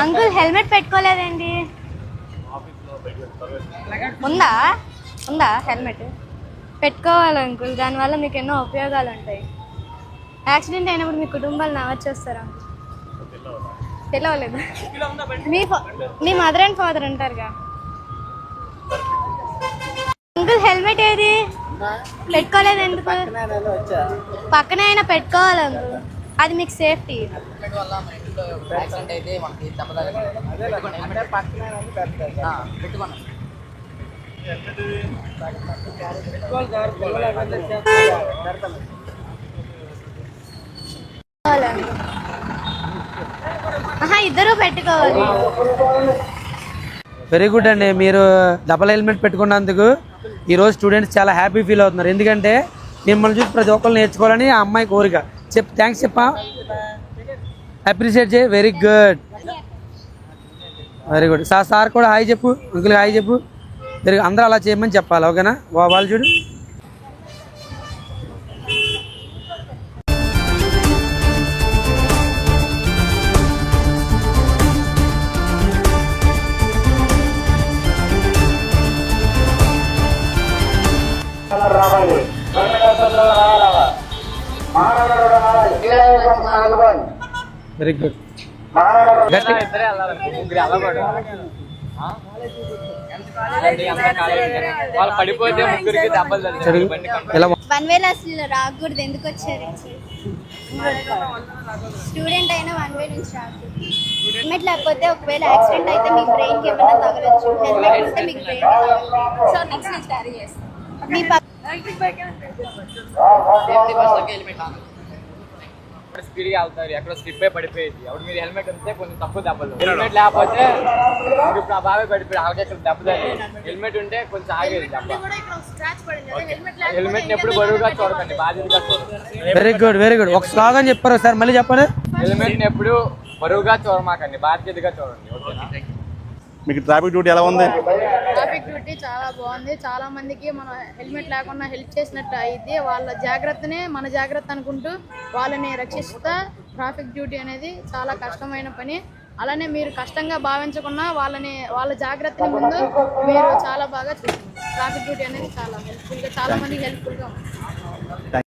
Uncle helmet పెట్టుకోలేదండి. ఉందా? ఉందా helmet? పెట్టుకోవాలి అంకుల్ దానివల్ల మీకు ఎన్నో ఉపయోగాలు ఉంటాయి. యాక్సిడెంట్ అయినప్పుడు మీ కుటుంబాలు నవ్వచ్చేస్తారా పిలవలేదు మీ ఫా- మీ మదర్ అండ్ ఫాదర్ ఉంటారుగా. అంకుల్ హెల్మెట్ ఏది? పెట్టుకోలేదు ఎందుకు? పక్కన అయినా పెట్టుకోవాలి అంకుల్. అది మీకు సేఫ్టీ. ఇద్దరు పెట్టుకోవాలి. వెరీ గుడ్ అండి. మీరు డబల్ హెల్మెట్ పెట్టుకున్నందుకు ఈరోజు స్టూడెంట్స్ చాలా హ్యాపీ ఫీల్ అవుతున్నారు. ఎందుకంటే మిమ్మల్ని చూసి ప్రతి ఒక్కరు నేర్చుకోవాలని ఆ అమ్మాయి కోరిక. చెప్ థ్యాంక్స్ చెప్పా. అప్రిషియేట్ చేయి very good very good sir sir కూడా హాయ్ చెప్పు అంకుల్ హాయ్ చెప్పు. వెరీ అందరూ అలా చేయమని చెప్పాలి ఓకేనా? వా- వాళ్ళు చూడు. పడిపోతే ముగ్గురికి దెబ్బలు కంట్రోల్ ఇలా వన్ వేలు అసలు రాకూడదు ఎందుకు వచ్చారు స్టూడెంట్ అయినా వన్ వే నుంచి రాకూడదు హెల్మెట్ లేకపోతే ఒకవేళ యాక్సిడెంట్ అయితే మీ బ్రెయిన్కి ఏమైనా తగలచ్చు? హెల్మెట్ ఉంటే మీకు బ్రెయిన్ సో నెక్స్ట్ నేను క్యారీ చేస్తాను మీ పక్క సేఫ్టీ ఫస్ట్ హెల్మెట్ ఆన్ స్పీడ్గా వెళ్తారు ఎక్కడో స్లిప్ అయి పడిపోయేది. అప్పుడు మీరు హెల్మెట్ ఉంటే కొంచెం తక్కువ దెబ్బలు. హెల్మెట్ లేకపోతే ఇప్పుడు ఆ బాబాయ్ పడిపోయి ఆవిడ ఇక్కడ దెబ్బ తగిలింది? హెల్మెట్ ఉంటే కొంచెం ఆగేది దెబ్బ. హెల్మెట్ ఎప్పుడు బరువుగా చూడకండి బాధ్యతగా చూడండి వెరీ గుడ్ వెరీ గుడ్ ఒక స్లోగన్ చెప్పారు సార్? మళ్ళీ చెప్పండి. హెల్మెట్ ఎప్పుడు బరువుగా చూడమాకండి బాధ్యతగా చూడండి ఓకేనా? మీకు ట్రాఫిక్ డ్యూటీ ఎలా ఉంది? ట్రాఫిక్ డ్యూటీ చాలా బాగుంది. చాలా మందికి మనం హెల్మెట్ లేకుండా హెల్ప్ చేసినట్టు అయింది వాళ్ళ జాగ్రత్తనే మన జాగ్రత్త అనుకుంటూ వాళ్ళని రక్షిస్తా ట్రాఫిక్ డ్యూటీ అనేది చాలా కష్టమైన పని. అలానే మీరు కష్టంగా భావించకుండా వాళ్ళని వాళ్ళ జాగ్రత్తని ముందు మీరు చాలా బాగా చూస్తున్నారు ట్రాఫిక్ డ్యూటీ అనేది చాలా హెల్ప్ఫుల్గా చాలా మందికి హెల్ప్ఫుల్గా ఉంది